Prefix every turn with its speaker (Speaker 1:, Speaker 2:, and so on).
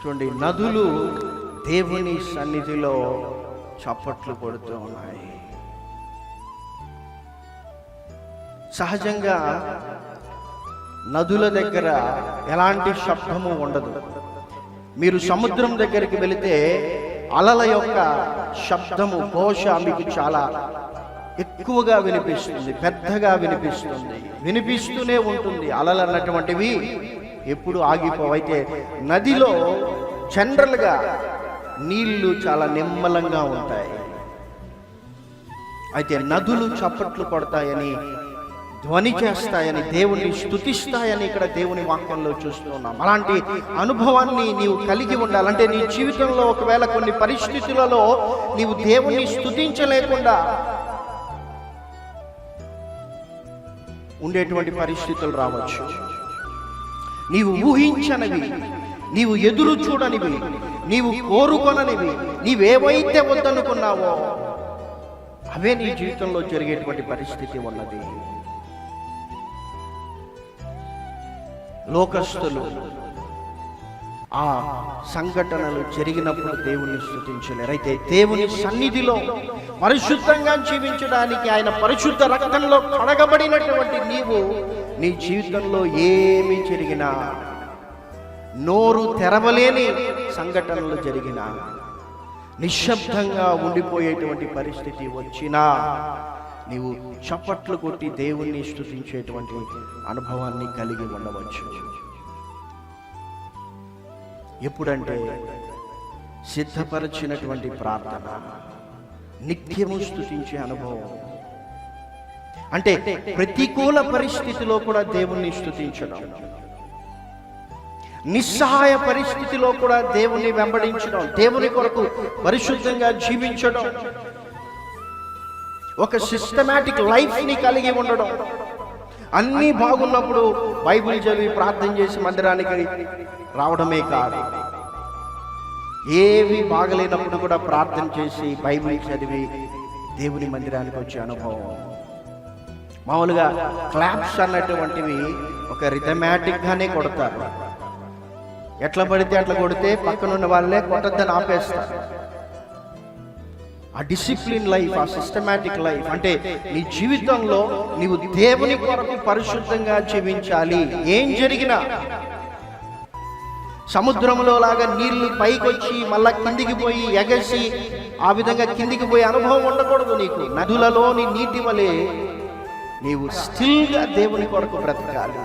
Speaker 1: చూడండి నదులు దేవుని సన్నిధిలో చప్పట్లు కొడుతూ ఉన్నాయి. సహజంగా నదుల దగ్గర ఎలాంటి శబ్దము ఉండదు. మీరు సముద్రం దగ్గరికి వెళితే అలల యొక్క శబ్దము ఘోష మీకు చాలా ఎక్కువగా వినిపిస్తుంది పెద్దగా వినిపిస్తుంది వినిపిస్తూనే ఉంటుంది అలలు అన్నటువంటివి ఎప్పుడు ఆగిపోవైతే నదిలో జనరల్గా నీళ్ళు చాలా నిమ్మలంగా ఉంటాయి. అయితే నదులు చప్పట్లు కొడతాయని ధ్వని చేస్తాయని దేవుణ్ణి స్తుతిస్తాయని ఇక్కడ దేవుని వాక్యంలో చూస్తున్నాం అలాంటి అనుభవాన్ని నీవు కలిగి ఉండాలంటే నీ జీవితంలో ఒకవేళ కొన్ని పరిస్థితులలో నీవు దేవుణ్ణి స్తుతించలేకుండా ఉండేటువంటి పరిస్థితులు రావచ్చు. నీవు ఊహించనివి. నీవు ఎదురు చూడనివి. నీవు కోరుకొననివి. నీవేవైతే వద్దనుకున్నావో అవే నీ జీవితంలో జరిగేటువంటి పరిస్థితి ఉన్నది. లోకస్తులు ఆ సంఘటనలు జరిగినప్పుడు దేవుణ్ణి స్థుతించలేరు అయితే దేవుని సన్నిధిలో పరిశుద్ధంగా జీవించడానికి ఆయన పరిశుద్ధ రక్తంలో కడగబడినటువంటి నీవు నీ జీవితంలో ఏమి జరిగినా నోరు తెరవలేని సంఘటనలు జరిగినా నిశ్శబ్దంగా ఉండిపోయేటువంటి పరిస్థితి వచ్చినా నీవు చప్పట్లు కొట్టి దేవుణ్ణి స్థుతించేటువంటి అనుభవాన్ని కలిగి ఉండవచ్చు. ఎప్పుడంటే సిద్ధపరచినటువంటి ప్రార్థన నిత్యము స్థుతించే అనుభవం. అంటే ప్రతికూల పరిస్థితిలో కూడా దేవుణ్ణి స్థుతించడం నిస్సహాయ పరిస్థితిలో కూడా దేవుణ్ణి వెంబడించడం దేవుని కొరకు పరిశుద్ధంగా జీవించడం. ఒక సిస్టమాటిక్ లైఫ్ని కలిగి ఉండడం. అన్నీ బాగున్నప్పుడు బైబిల్ చదివి ప్రార్థన చేసి మందిరానికి రావడమే కాదు. ఏవి బాగలేనప్పుడు కూడా ప్రార్థన చేసి బైబిల్ చదివి దేవుని మందిరానికి వచ్చే అనుభవం. మామూలుగా క్లాప్స్ అన్నటువంటివి ఒక రిథమాటిక్గానే కొడతారు. ఎట్లా పడితే అట్లా కొడితే పక్కనున్న వాళ్ళే కొట్టద్దని ఆపేస్తారు. ఆ డిసిప్లిన్ లైఫ్ ఆ సిస్టమాటిక్ లైఫ్ అంటే నీ జీవితంలో నీవు దేవుని కొరకు పరిశుద్ధంగా జీవించాలి. ఏం జరిగినా సముద్రంలో లాగా నీళ్ళు వచ్చి మళ్ళా కిందికి పోయి ఎగసి ఆ విధంగా కిందికి పోయే అనుభవం ఉండకూడదు నీకు. నదులలోని నీటి వలె నీవు స్టిల్గా దేవుని కొరకు బ్రతకాలి.